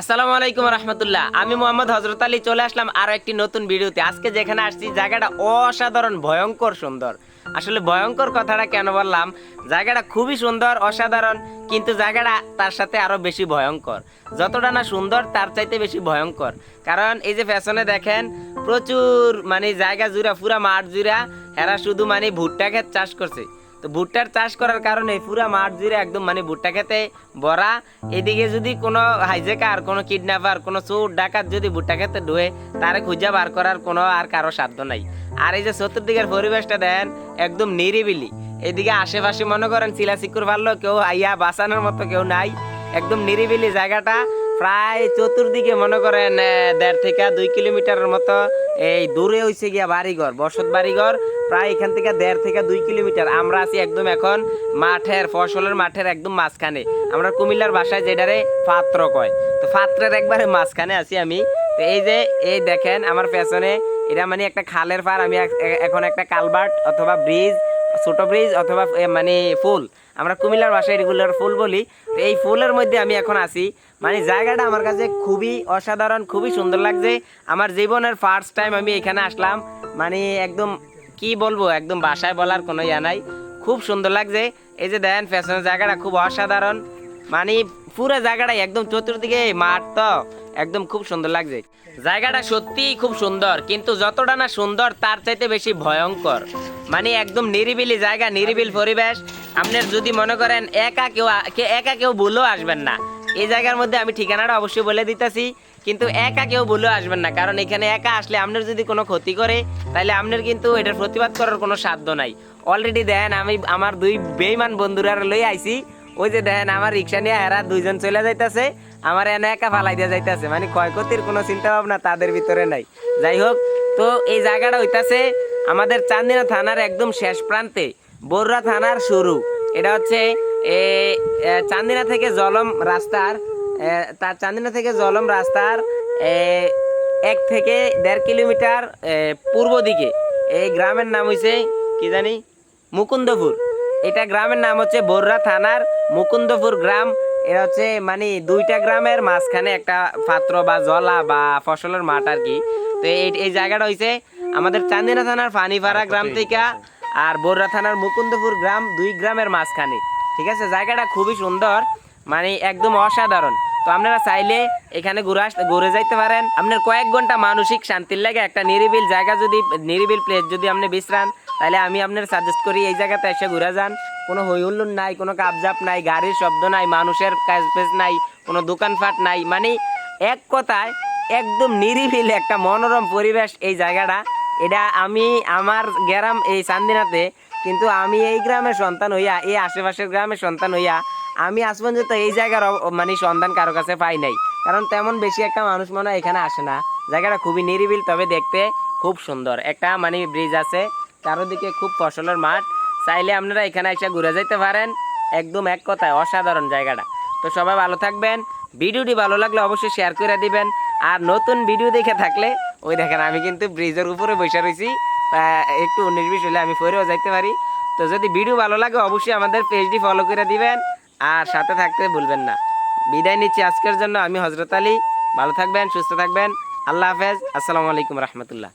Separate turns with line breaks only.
আসসালামু আলাইকুম রহমতুল্লাহ। আমি মোহাম্মদ হজরত আলী, চলে আসলাম আরও একটি নতুন ভিডিওতে। আজকে যেখানে আসছি, জায়গাটা অসাধারণ, ভয়ঙ্কর সুন্দর। আসলে ভয়ঙ্কর কথাটা কেন বললাম? জায়গাটা খুবই সুন্দর, অসাধারণ, কিন্তু জায়গাটা তার সাথে আরও বেশি ভয়ঙ্কর। যতটা না সুন্দর, তার চাইতে বেশি ভয়ঙ্কর। কারণ এই যে ফ্যাশনে দেখেন, প্রচুর মানে জায়গা জুড়া, পুরা মাঠ জুড়া, এরা শুধু মানে ভুট্টা ক্ষেত চাষ করছে। তো ভুট্টার চাষ করার কারণে পুরা মাঠ জুড়ে একদম মানে ভুট্টা খেতে ভরা। এদিকে যদি কোনো হাইজেকার, কোনো কিডন্যাপার, কোনো চোর, ডাকাত যদি ভুট্টা খেতে ঢুয়ে, তারে খুঁজে বার করার কোনো আর কারও সাধ্য নাই। আর এই যে চতুর্দিকের পরিবেশটা দেন, একদম নিরিবিলি। এদিকে আশেপাশে মনে করেন চিলা চিকুর পারল কেউ আইয়া বাঁচানোর মতো কেউ নাই। একদম নিরিবিলি জায়গাটা। প্রায় চতুর্দিকে মনে করেন দেড় থেকে দুই কিলোমিটারের মতো এই দূরে হইছে গিয়া বাড়িঘর, বসত বাড়িঘর, প্রায় এখান থেকে দেড় থেকে দুই কিলোমিটার। আমরা আছি একদম এখন মাঠের, ফসলের মাঠের একদম মাঝখানে। আমরা কুমিল্লার বাসায় যেটারে পাত্র কয়। তো পাত্রের একবারে মাঝখানে আছি আমি। তো এই যে, এই দেখেন আমার পেছনে, এটা মানে একটা খালের পার আমি এখন একটা কালবার্ট অথবা ব্রিজ ছোট ব্রিজ অথবা মানে ফুল। আমরা কুমিল্লার ভাষায় রেগুলার ফুল বলি। তো এই ফুলের মধ্যে আমি এখন আসি মানে জায়গাটা আমার কাছে খুবই অসাধারণ, খুবই সুন্দর লাগছে। আমার জীবনের ফার্স্ট টাইম আমি এখানে আসলাম। মানে একদম, কি বলব, একদম বাসায় বলার কোনো ইয়া নাই। খুব সুন্দর লাগছে। এই যে দেন ফ্যাশনের জায়গাটা খুব অসাধারণ। মানে পুরো জায়গাটাই একদম চতুর্দিকে মাঠ তো, একদম খুব সুন্দর লাগছে। জায়গাটা সত্যিই খুব সুন্দর, কিন্তু যতটা না সুন্দর তার চাইতে বেশি ভয়ঙ্কর। মানে একদম নিরিবিলি জায়গা, নিরিবিল পরিবেশ। আপনার যদি মনে করেন একা কেউ একা কেউ ভুলেও আসবেন না। এই জায়গার মধ্যে আমি ঠিকানাটা অবশ্যই বলে দিতেছি, কিন্তু একা কেউ ভুলেও আসবেন না। কারণ এখানে একা আসলে আপনার যদি কোনো ক্ষতি করে, তাহলে আপনার কিন্তু এটার প্রতিবাদ করার কোনো সাধ্য নাই। অলরেডি দেখেন আমি, আমার দুই বেইমান বন্ধুরা লই আইছি। ওই যে দেখেন আমার রিক্সা নিয়ে এরা দুইজন চলে যাইতাছে, আমার এনে একা ফালাই দিয়ে যাইতাছে। মানে ক্ষয়ক্ষতির কোনো চিন্তা ভাবনা তাদের ভিতরে নাই। যাই হোক, তো এই জায়গাটা হইতাছে আমাদের চান্দিনা থানার একদম শেষ প্রান্তে, বররা থানার শুরু। এটা হচ্ছে চান্দিনা থেকে জলম রাস্তার তার চান্দিনা থেকে জলম রাস্তার এক থেকে দেড় কিলোমিটার পূর্ব দিকে। এই গ্রামের নাম হইছে, কি জানি, মুকুন্দপুর। এটা গ্রামের নাম হচ্ছে বররা থানার মুকুন্দপুর গ্রাম এটা হচ্ছে মানে দুইটা গ্রামের মাঝখানে একটা পাত্র বা জলা বা ফসলের মাঠ আর কি। তো এই এই জায়গাটা হইছে আমাদের চান্দিনা থানার ফানিপাড়া গ্রাম থেকে আর বররা থানার মুকুন্দপুর গ্রাম দুই গ্রামের মাঝখানে। ঠিক আছে? জায়গাটা খুবই সুন্দর মানে একদম অসাধারণ। তো আপনারা চাইলে এখানে ঘুরে আস ঘুরে যাইতে পারেন। আপনার কয়েক ঘণ্টা মানসিক শান্তির লাগে একটা নিরিবিল জায়গা যদি নিরিবিল প্লেস যদি আপনি বিশ্রান তাহলে আমি আপনার সাজেস্ট করি, এই জায়গাতে এসে ঘুরে যান। কোনো হইহুল্লুর নাই, কোনো কাবজাপ নাই, গাড়ির শব্দ নাই, মানুষের কাজ পেজ নাই, কোনো দোকানপাট নাই। মানে এক কথায় একদম নিরিবিল একটা মনোরম পরিবেশ এই জায়গাটা। এটা আমি, আমার গ্রাম এই চান্দিনাতে, কিন্তু আমি এই গ্রামের সন্তান হইয়া, এই আশেপাশের গ্রামের সন্তান হইয়া, আমি আজ পর্যন্ত এই জায়গার মানে সন্ধান কারও কাছে পাই নাই। কারণ তেমন বেশি একটা মানুষ মনে হয় এখানে আসে না। জায়গাটা খুবই নিরিবিল, তবে দেখতে খুব সুন্দর। একটা মানে ব্রিজ আছে। চারোদিকে খুব ফসলের মাঠ। চাইলে আপনারা এখানে এসে ঘুরে যেতে পারেন। একদম এক কথায় অসাধারণ জায়গাটা। তো সবাই ভালো থাকবেন। ভিডিওটি ভালো লাগলে অবশ্যই শেয়ার করে দিবেন। আর নতুন ভিডিও দেখে থাকলে, ওই দেখেন আমি কিন্তু ব্রিজের উপরে বসে রয়েছি একটু উনিশ বিশ হলে আমি ফেরেও যাইতে পারি। তো যদি ভিডিও ভালো লাগে, অবশ্যই আমাদের পেজটি ফলো করে দিবেন। আর সাথে থাকতে ভুলবেন না। বিদায় নিচ্ছি আজকের জন্য। আমি হজরত আলী। ভালো থাকবেন, সুস্থ থাকবেন। আল্লাহ হাফেজ। আসসালামু আলাইকুম রহমতুল্লাহ।